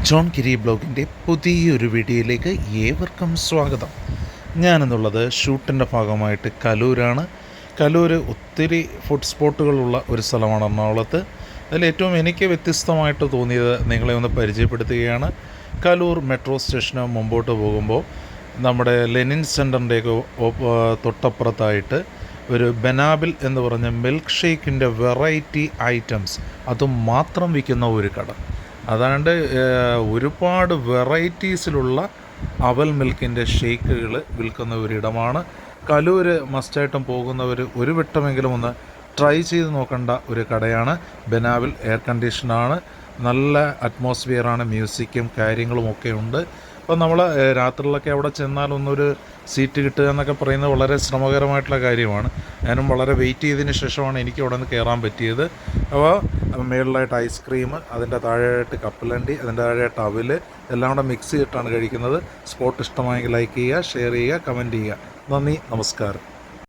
John കിരി ബ്ലോഗിന്റെ പുതിയൊരു വീഡിയോയിലേക്ക് ഏവർക്കും സ്വാഗതം. ഞാനെന്നുള്ളത് ഷൂട്ടിന്റെ ഭാഗമായിട്ട് കലൂരാണ്. കലൂർ ഒത്തിരി ഫുഡ് സ്പോട്ടുകളുള്ള ഒരു സ്ഥലമാണ് എറണാകുളത്ത് അതിൽ ഏറ്റവും എനിക്ക് വ്യത്യസ്തമായിട്ട് തോന്നിയത് നിങ്ങളെ ഒന്ന് പരിചയപ്പെടുത്തുകയാണ്. കലൂർ മെട്രോ സ്റ്റേഷന് മുമ്പോട്ട് പോകുമ്പോൾ നമ്മുടെ ലെനിൻ സെന്ററിന്റെയൊക്കെ തൊട്ടപ്പുറത്തായിട്ട് ഒരു ബനാബിൽ എന്ന് പറഞ്ഞ മിൽക്ക് ഷേക്കിന്റെ വെറൈറ്റി ഐറ്റംസ് അതും മാത്രം വിൽക്കുന്ന ഒരു കട. അതാണ്ട് ഒരുപാട് വെറൈറ്റീസിലുള്ള അവൽ മിൽക്കിന്റെ ഷേക്കുകൾ വിൽക്കുന്ന ഒരിടമാണ്. കലൂര് മസ്റ്റായിട്ടും പോകുന്നവർ ഒരു വട്ടമെങ്കിലും ഒന്ന് ട്രൈ ചെയ്ത് നോക്കേണ്ട ഒരു കടയാണ്. ബനാവിൽ എയർ കണ്ടീഷനാണ്. നല്ല അറ്റ്മോസ്ഫിയറാണ് മ്യൂസിക്കും കാര്യങ്ങളും ഒക്കെ ഉണ്ട്. അപ്പോൾ നമ്മൾ രാത്രിയിലൊക്കെ അവിടെ ചെന്നാൽ ഒന്നൊരു സീറ്റ് കിട്ടുക എന്നൊക്കെ പറയുന്നത് വളരെ ശ്രമകരമായിട്ടുള്ള കാര്യമാണ്. ഞാനും വളരെ വെയിറ്റ് ചെയ്തതിന് ശേഷമാണ് എനിക്ക് അവിടെ നിന്ന് കയറാൻ പറ്റിയത്. അപ്പോൾ മേളിലായിട്ട് ഐസ്ക്രീം അതിന്റെ താഴെയായിട്ട് കപ്പലണ്ടി അതിന്റെ താഴെയായിട്ട് അവൽ എല്ലാം കൂടെ മിക്സ് ചെയ്തിട്ടാണ് കഴിക്കുന്നത്. സ്പോട്ട് ഇഷ്ടമായെങ്കിൽ ലൈക്ക് ചെയ്യുക ഷെയർ ചെയ്യുക കമന്റ് ചെയ്യുക. നന്ദി നമസ്കാരം.